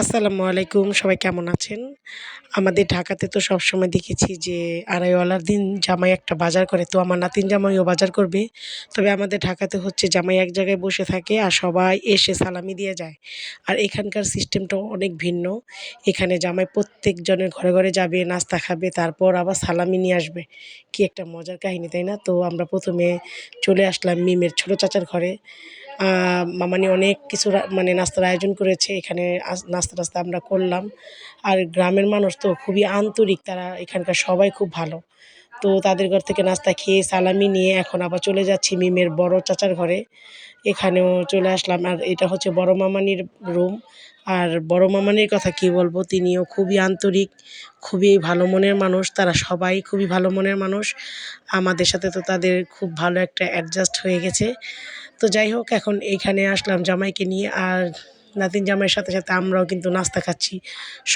আসসালামু আলাইকুম, সবাই কেমন আছেন? আমাদের ঢাকাতে তো সবসময় দেখেছি যে আড়াইওয়ালার দিন জামাই একটা বাজার করে, তো আমার নাতিন জামাইও বাজার করবে। তবে আমাদের ঢাকাতে হচ্ছে জামাই এক জায়গায় বসে থাকে আর সবাই এসে সালামি দিয়ে যায়। আর এখানকার সিস্টেমটাও অনেক ভিন্ন। এখানে জামাই প্রত্যেকজনের ঘরে ঘরে যাবে, নাস্তা খাবে, তারপর আবার সালামি নিয়ে আসবে। কি একটা মজার কাহিনী, তাই না? তো আমরা প্রথমে চলে আসলাম মিমের ছোটো চাচার ঘরে। মামানি অনেক কিছু মানে নাস্তার আয়োজন করেছে, এখানে নাস্তা নাস্তা আমরা করলাম। আর গ্রামের মানুষ তো খুবই আন্তরিক, তারা এখানকার সবাই খুব ভালো। তো তাদের ঘর থেকে নাস্তা খেয়ে সালামি নিয়ে এখন আবার চলে যাচ্ছি মিমের বড় চাচার ঘরে। এখানেও চলে আসলাম। আর এটা হচ্ছে বড় মামানির রুম আর বড় মামানির কথা কি বলব? তিনিও খুবই আন্তরিক, খুবই ভালো মনের মানুষ। তারা সবাই খুবই ভালো মনের মানুষ। আমাদের সাথে তো তাদের খুব ভালো একটা অ্যাডজাস্ট হয়ে গেছে। তো যাই হোক, এখন এইখানে আসলাম জামাইকে নিয়ে। আর নাতিন জামাইয়ের সাথে সাথে আমরাও কিন্তু নাস্তা খাচ্ছি।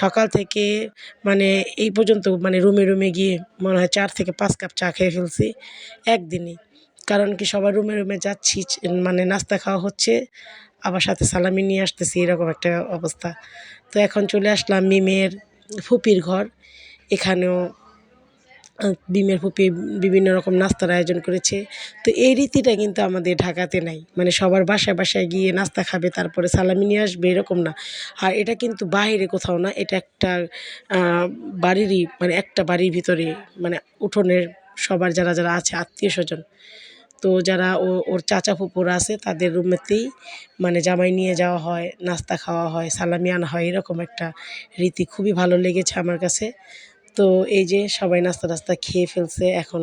সকাল থেকে মানে এই পর্যন্ত মানে রুমে রুমে গিয়ে মনে হয় চার থেকে পাঁচ কাপ চা খেয়ে ফেলছি একদিনই কারণ কি সবার রুমে রুমে যাচ্ছি মানে নাস্তা খাওয়া হচ্ছে, আবার সাথে সালামি নিয়ে আসতেছি, এরকম একটা অবস্থা। তো এখন চলে আসলাম মিমের ফুপির ঘর। এখানেও বিমের ফুপি বিভিন্ন রকম নাস্তার আয়োজন করেছে। তো এই রীতিটা কিন্তু আমাদের ঢাকাতে নাই। মানে সবার বাসায় বাসায় গিয়ে নাস্তা খাবে, তারপরে সালামি নিয়ে আসবে, এরকম না। আর এটা কিন্তু বাইরে কোথাও না, এটা একটা বাড়িরই মানে একটা বাড়ির ভিতরে মানে উঠোনের সবার যারা যারা আছে, আত্মীয় স্বজন। তো যারা ও, ওর চাচা ফুপুরা আছে, তাদের রুমেতেই মানে জামাই নিয়ে যাওয়া হয়, নাস্তা খাওয়া হয়, সালামি আনা হয়, এরকম একটা রীতি। খুবই ভালো লেগেছে আমার কাছে। তো এই যে সবাই নাস্তা টাস্তা খেয়ে ফেলছে, এখন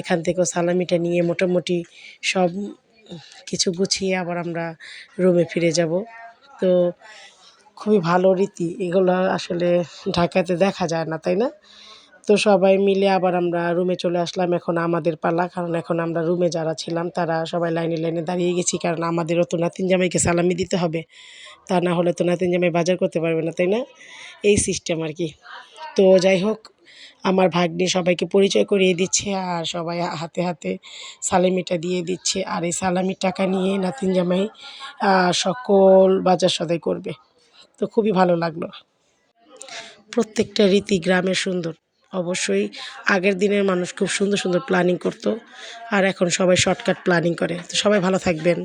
এখান থেকেও সালামিটা নিয়ে মোটামুটি সব কিছু গুছিয়ে আবার আমরা রুমে ফিরে যাব। তো খুবই ভালো রীতি, এগুলো আসলে ঢাকাতে দেখা যায় না, তাই না? তো সবাই মিলে আবার আমরা রুমে চলে আসলাম এখন আমাদের পালা, কারণ এখন আমরা রুমে যারা ছিলাম তারা সবাই লাইনে লাইনে দাঁড়িয়ে গেছি, কারণ আমাদেরও তো নাতিন জামাইকে সালামি দিতে হবে। তা না হলে তো নাতিন জামাই বাজার করতে পারবে না, তাই না? এই সিস্টেম আর কি। তো যাই হোক, আমার ভাগ্নি সবাইকে পরিচয় করিয়ে দিচ্ছে আর সবাই হাতে হাতে সালামিটা দিয়ে দিচ্ছে আর এই সালামির টাকা নিয়ে নাতিন জামাই সকল বাজার সদাই করবে। তো খুবই ভালো লাগল। প্রত্যেকটা রীতি গ্রামের সুন্দর। অবশ্যই আগের দিনের মানুষ খুব সুন্দর সুন্দর প্ল্যানিং করতো আর এখন সবাই শর্টকাট প্ল্যানিং করে। তো সবাই ভালো থাকবেন।